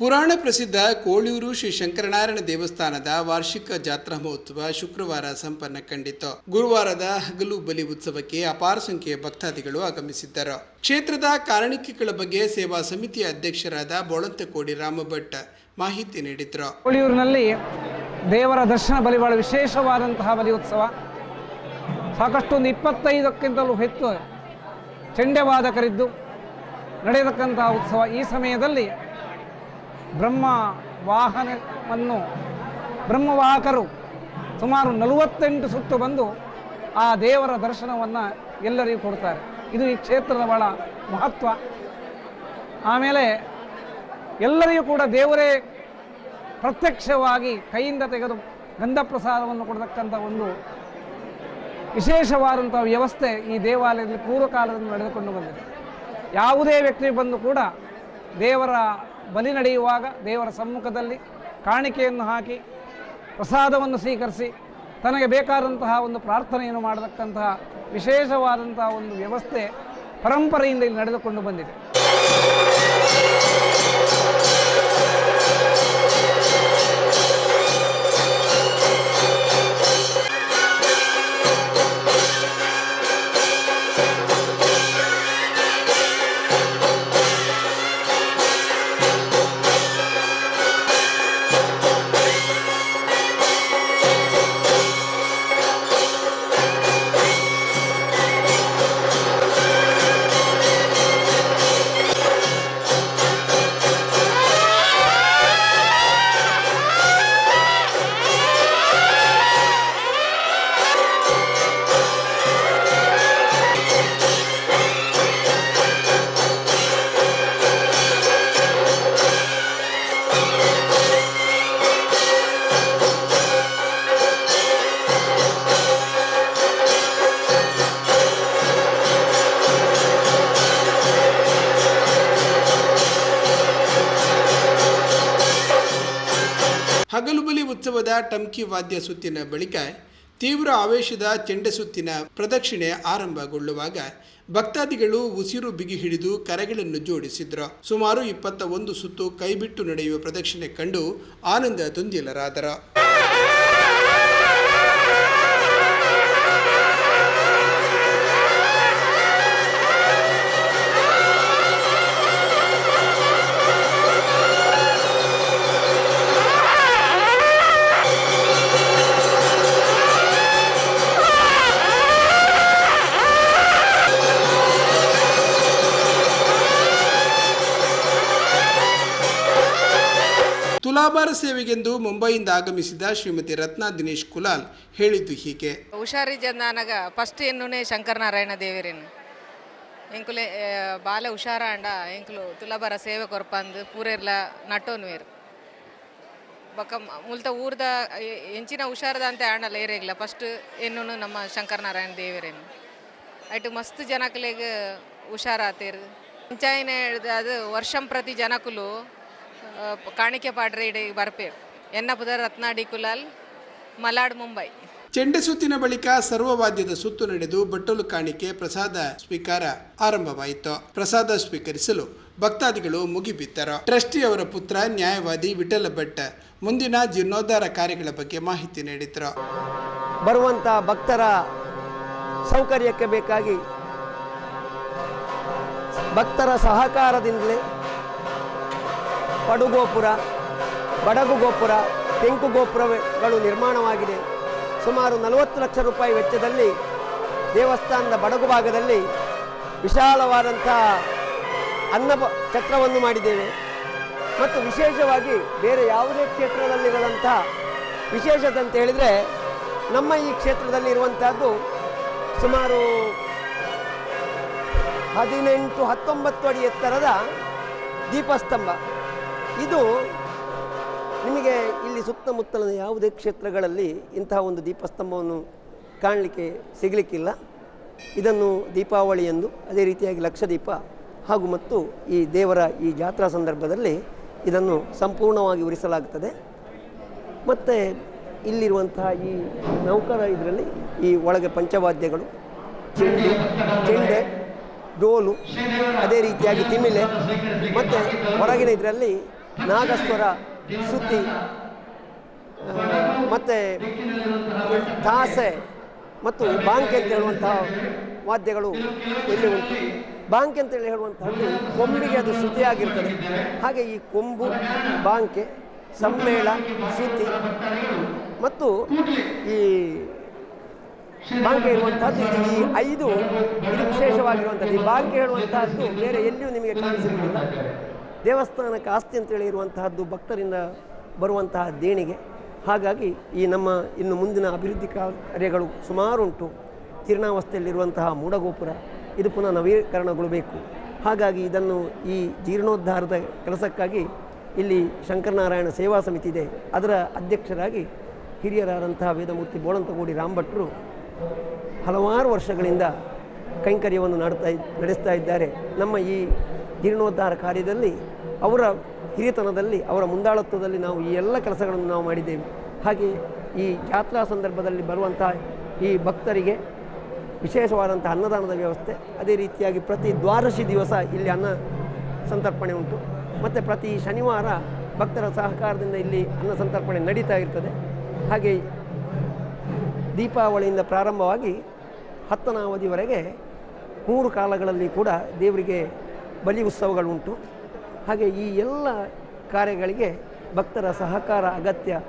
ಪುರಾಣ ಪ್ರಸಿದ್ಧ ಕೋಳಿಯೂರು ಶ್ರೀ ಶಂಕರನಾರಾಯಣ ದೇವಸ್ಥಾನದ ವಾರ್ಷಿಕ ಜಾತ್ರಾ ಮಹೋತ್ಸವ ಶುಕ್ರವಾರ ಸಂಪನ್ನ ಕಂಡಿತು. ಗುರುವಾರದ ಹಗಲು ಬಲಿ ಉತ್ಸವಕ್ಕೆ ಅಪಾರ ಸಂಖ್ಯೆಯ ಭಕ್ತಾದಿಗಳು ಆಗಮಿಸಿದ್ದರು. ಕ್ಷೇತ್ರದ ಕಾರಣಿಕೆಗಳ ಬಗ್ಗೆ ಸೇವಾ ಸಮಿತಿಯ ಅಧ್ಯಕ್ಷರಾದ ಬೋಳಂತಕೋಡಿ ರಾಮಭಟ್ ಮಾಹಿತಿ ನೀಡಿದ್ರು. ಕೋಳಿಯೂರಿನಲ್ಲಿ ದೇವರ ದರ್ಶನ ಬಲಿ ಬಹಳ ವಿಶೇಷವಾದಂತಹ ಬಲಿ ಉತ್ಸವ. ಸಾಕಷ್ಟು ಒಂದು ಇಪ್ಪತ್ತೈದಕ್ಕಿಂತಲೂ ಹೆಚ್ಚು ಚೆಂಡೆವಾದಕರಿದ್ದು ನಡೆಯತಕ್ಕಂತಹ ಉತ್ಸವ. ಈ ಸಮಯದಲ್ಲಿ ಬ್ರಹ್ಮ ವಾಹನವನ್ನು ಬ್ರಹ್ಮವಾಹಕರು ಸುಮಾರು ನಲವತ್ತೆಂಟು ಸುತ್ತು ಬಂದು ಆ ದೇವರ ದರ್ಶನವನ್ನು ಎಲ್ಲರಿಗೂ ಕೊಡ್ತಾರೆ. ಇದು ಈ ಕ್ಷೇತ್ರದ ಬಹಳ ಮಹತ್ವ. ಆಮೇಲೆ ಎಲ್ಲರಿಗೂ ಕೂಡ ದೇವರೇ ಪ್ರತ್ಯಕ್ಷವಾಗಿ ಕೈಯಿಂದ ತೆಗೆದು ಗಂಧ ಪ್ರಸಾದವನ್ನು ಕೊಡತಕ್ಕಂಥ ಒಂದು ವಿಶೇಷವಾದಂಥ ವ್ಯವಸ್ಥೆ ಈ ದೇವಾಲಯದಲ್ಲಿ ಪೂರ್ವಕಾಲದಲ್ಲಿ ನಡೆದುಕೊಂಡು ಬಂದಿದೆ. ಯಾವುದೇ ವ್ಯಕ್ತಿ ಬಂದು ಕೂಡ ದೇವರ ಬಲಿ ನಡೆಯುವಾಗ ದೇವರ ಸಮ್ಮುಖದಲ್ಲಿ ಕಾಣಿಕೆಯನ್ನು ಹಾಕಿ ಪ್ರಸಾದವನ್ನು ಸ್ವೀಕರಿಸಿ ತನಗೆ ಬೇಕಾದಂತಹ ಒಂದು ಪ್ರಾರ್ಥನೆಯನ್ನು ಮಾಡತಕ್ಕಂತಹ ವಿಶೇಷವಾದಂತಹ ಒಂದು ವ್ಯವಸ್ಥೆ ಪರಂಪರೆಯಿಂದ ಇಲ್ಲಿ ನಡೆದುಕೊಂಡು ಬಂದಿದೆ. ಹಗಲು ಬಲಿ ಉತ್ಸವದ ಟಮ್ಕಿ ವಾದ್ಯ ಸುತ್ತಿನ ಬಳಿಕ ತೀವ್ರ ಆವೇಶದ ಚೆಂಡೆ ಸುತ್ತಿನ ಪ್ರದಕ್ಷಿಣೆ ಆರಂಭಗೊಳ್ಳುವಾಗ ಭಕ್ತಾದಿಗಳು ಉಸಿರು ಬಿಗಿ ಹಿಡಿದು ಕರೆಗಳನ್ನು ಜೋಡಿಸಿದ್ರು. ಸುಮಾರು ಇಪ್ಪತ್ತ ಒಂದು ಸುತ್ತು ಕೈಬಿಟ್ಟು ನಡೆಯುವ ಪ್ರದಕ್ಷಿಣೆ ಕಂಡು ಆನಂದ ತುಂದಿಲರಾದರು ತುಲಾಭಾರ ಸೇವೆಗೆಂದು ಮುಂಬೈಯಿಂದ ಆಗಮಿಸಿದ ಶ್ರೀಮತಿ ರತ್ನಾ ದಿನೇಶ್ ಕುಲಾಲ್ ಹೇಳಿದ್ದು ಹೀಗೆ. ಹುಷಾರಿ ನನಗ ಫಸ್ಟ್ ಎನ್ನುನೆ ಶಂಕರನಾರಾಯಣ ದೇವರೇನು. ಎಂಕುಲೆ ಬಾಲ ಬಾಲೆ ಹುಷಾರ ಅಂಡ ಎಂಕುಲು ತುಲಾಭಾರ ಸೇವೆ ಕೊರ್ಪಂದು, ಪೂರೆರ್ಲ ನಟೋನ್ ವೇರು ಬೊಕ್ಕ ಮ- ಮುಲ್ತ ಊರ್ದ ಹೆಂಚಿನ ಹುಷಾರದ ಅಂತ ಆಂಡಲ್ಲ ಏರೇಗ್ಲ ಫಸ್ಟ್ ಎನ್ನುನು ನಮ್ಮ ಶಂಕರನಾರಾಯಣ ದೇವರೇನು. ಐಟು ಮಸ್ತ್ ಜನಕಲೆಗ್ ಹುಷಾರಾತೇರು. ಹೇಳಿದ, ಅದು ವರ್ಷಂ ಪ್ರತಿ ಜನಕುಲು ಆ, ಪ- ಕಾಣಿಕೆ ಪಾಡ್ರೆ ಇಡೀ ಬರ್ಪೇರು ಎನ್ನ ಪುದ ರತ್ನಾಡಿ ಕುಲಾಲ್ ಮಲಾಡ್ ಮುಂಬೈ. ಚೆಂಡೆ ಸುತ್ತಿನ ಬಳಿಕ ಸರ್ವವಾದ್ಯದ ಸುತ್ತು ನಡೆದು ಬಟ್ಟಲು ಕಾಣಿಕೆ ಪ್ರಸಾದ ಸ್ವೀಕಾರ ಆರಂಭವಾಯಿತು. ಪ್ರಸಾದ ಸ್ವೀಕರಿಸಲು ಭಕ್ತಾದಿಗಳು ಮುಗಿಬಿದ್ದರು. ಟ್ರಸ್ಟಿ ಅವರ ಪುತ್ರ ನ್ಯಾಯವಾದಿ ವಿಠಲ ಭಟ್ ಮುಂದಿನ ಜೀರ್ಣೋದ್ಧಾರ ಕಾರ್ಯಗಳ ಬಗ್ಗೆ ಮಾಹಿತಿ ನೀಡಿದರು. ಬರುವಂಥ ಭಕ್ತರ ಸೌಕರ್ಯಕ್ಕೆ ಬೇಕಾಗಿ ಭಕ್ತರ ಸಹಕಾರದಿಂದಲೇ ಪಡುಗೋಪುರ ಬಡಗು ಗೋಪುರ ತೆಂಕು ಗೋಪುರಗಳು ನಿರ್ಮಾಣವಾಗಿದೆ. ಸುಮಾರು ನಲವತ್ತು ಲಕ್ಷ ರೂಪಾಯಿ ವೆಚ್ಚದಲ್ಲಿ ದೇವಸ್ಥಾನದ ಬಡಗು ಭಾಗದಲ್ಲಿ ವಿಶಾಲವಾದಂಥ ಅನ್ನ ಚಕ್ರವನ್ನು ಮಾಡಿದ್ದೇವೆ. ಮತ್ತು ವಿಶೇಷವಾಗಿ ಬೇರೆ ಯಾವುದೇ ಕ್ಷೇತ್ರದಲ್ಲಿರದಂಥ ವಿಶೇಷತೆ ಅಂತ ಹೇಳಿದರೆ ನಮ್ಮ ಈ ಕ್ಷೇತ್ರದಲ್ಲಿ ಇರುವಂತಹದ್ದು ಸುಮಾರು ಹದಿನೆಂಟು ಹತ್ತೊಂಬತ್ತು ಅಡಿ ಎತ್ತರದ ದೀಪಸ್ತಂಭ. ಇದು ನಿಮಗೆ ಇಲ್ಲಿ ಸುತ್ತಮುತ್ತಲಿನ ಯಾವುದೇ ಕ್ಷೇತ್ರಗಳಲ್ಲಿ ಇಂತಹ ಒಂದು ದೀಪಸ್ತಂಭವನ್ನು ಕಾಣಲಿಕ್ಕೆ ಸಿಗಲಿಕ್ಕಿಲ್ಲ. ಇದನ್ನು ದೀಪಾವಳಿ ಎಂದು ಅದೇ ರೀತಿಯಾಗಿ ಲಕ್ಷದೀಪ ಹಾಗೂ ಮತ್ತು ಈ ದೇವರ ಈ ಜಾತ್ರಾ ಸಂದರ್ಭದಲ್ಲಿ ಇದನ್ನು ಸಂಪೂರ್ಣವಾಗಿ ಉರಿಸಲಾಗುತ್ತದೆ ಮತ್ತು ಇಲ್ಲಿರುವಂತಹ ಈ ನೌಕರ ಇದರಲ್ಲಿ ಈ ಒಳಗೆ ಪಂಚವಾದ್ಯಗಳು ಚೆಂಡು ಚೆಂಡೆ ಡೋಲು, ಅದೇ ರೀತಿಯಾಗಿ ತಿಮಿಲೆ ಮತ್ತು ಹೊರಗಿನ ಇದರಲ್ಲಿ ನಾಗಸ್ವರ ಸುದ್ದಿ ಮತ್ತು ದಾಸೆ ಮತ್ತು ಬಾಂಕೆ ಅಂತ ಹೇಳುವಂತಹ ವಾದ್ಯಗಳು ಇಲ್ಲಿ ಉಂಟು. ಬಾಂಕೆ ಅಂತೇಳಿ ಹೇಳುವಂಥದ್ದು ಕೊಂಬಿಗೆ ಅದು ಶ್ರುತಿಯಾಗಿರ್ತದೆ ಹಾಗೆ ಈ ಕೊಂಬು ಬಾಂಕೆ ಸಮ್ಮೇಳ ಶ್ರುತಿ ಮತ್ತು ಈ ಬಾಂಕೆ ಇರುವಂತಹದ್ದು ಈ ಐದು, ಇದು ವಿಶೇಷವಾಗಿರುವಂಥದ್ದು ಈ ಬಾಂಕೆ ಹೇಳುವಂತಹದ್ದು ಬೇರೆ ಎಲ್ಲಿಯೂ ನಿಮಗೆ ಕಾಣಿಸಿರುವುದಿಲ್ಲ ದೇವಸ್ಥಾನಕ್ಕೆ ಆಸ್ತಿ ಅಂತೇಳಿ ಇರುವಂತಹದ್ದು ಭಕ್ತರಿಂದ ಬರುವಂತಹ ದೇಣಿಗೆ. ಹಾಗಾಗಿ ಈ ನಮ್ಮ ಇನ್ನು ಮುಂದಿನ ಅಭಿವೃದ್ಧಿ ಕಾರ್ಯಗಳು ಸುಮಾರು ಉಂಟು ಜೀರ್ಣಾವಸ್ಥೆಯಲ್ಲಿರುವಂತಹ ಮೂಡಗೋಪುರ, ಇದು ಪುನಃ ನವೀಕರಣಗೊಳ್ಳಬೇಕು ಹಾಗಾಗಿ ಇದನ್ನು ಈ ಜೀರ್ಣೋದ್ಧಾರದ ಕೆಲಸಕ್ಕಾಗಿ ಇಲ್ಲಿ ಶಂಕರನಾರಾಯಣ ಸೇವಾ ಸಮಿತಿ ಇದೆ. ಅದರ ಅಧ್ಯಕ್ಷರಾಗಿ ಹಿರಿಯರಾದಂತಹ ವೇದಮೂರ್ತಿ ಬೋಳಂತಗೋಡಿ ರಾಮಭಟ್ರು ಹಲವಾರು ವರ್ಷಗಳಿಂದ ಕೈಂಕರ್ಯವನ್ನು ಮಾಡುತ್ತಾ ನಡೆಸ್ತಾ ಇದ್ದಾರೆ. ನಮ್ಮ ಈ ಜೀರ್ಣೋದ್ಧಾರ ಕಾರ್ಯದಲ್ಲಿ ಅವರ ಹಿರಿತನದಲ್ಲಿ, ಅವರ ಮುಂದಾಳತ್ವದಲ್ಲಿ ನಾವು ಈ ಎಲ್ಲ ಕೆಲಸಗಳನ್ನು ನಾವು ಮಾಡಿದ್ದೇವೆ. ಹಾಗೆ ಈ ಜಾತ್ರಾ ಸಂದರ್ಭದಲ್ಲಿ ಬರುವಂತಹ ಈ ಭಕ್ತರಿಗೆ ವಿಶೇಷವಾದಂಥ ಅನ್ನದಾನದ ವ್ಯವಸ್ಥೆ, ಅದೇ ರೀತಿಯಾಗಿ ಪ್ರತಿ ದ್ವಾದಶಿ ದಿವಸ ಇಲ್ಲಿ ಅನ್ನ ಸಂತರ್ಪಣೆ ಉಂಟು. ಮತ್ತು ಪ್ರತಿ ಶನಿವಾರ ಭಕ್ತರ ಸಹಕಾರದಿಂದ ಇಲ್ಲಿ ಅನ್ನ ಸಂತರ್ಪಣೆ ನಡೀತಾ ಇರ್ತದೆ. ಹಾಗೆ ದೀಪಾವಳಿಯಿಂದ ಪ್ರಾರಂಭವಾಗಿ ಹತ್ತನ ಅವಧಿವರೆಗೆ ಮೂರು ಕಾಲಗಳಲ್ಲಿ ಕೂಡ ದೇವರಿಗೆ ಬಲಿ ಉತ್ಸವಗಳುಂಟು. ಹಾಗೆ ಈ ಎಲ್ಲ ಕಾರ್ಯಗಳಿಗೆ ಭಕ್ತರ ಸಹಕಾರ ಅಗತ್ಯ.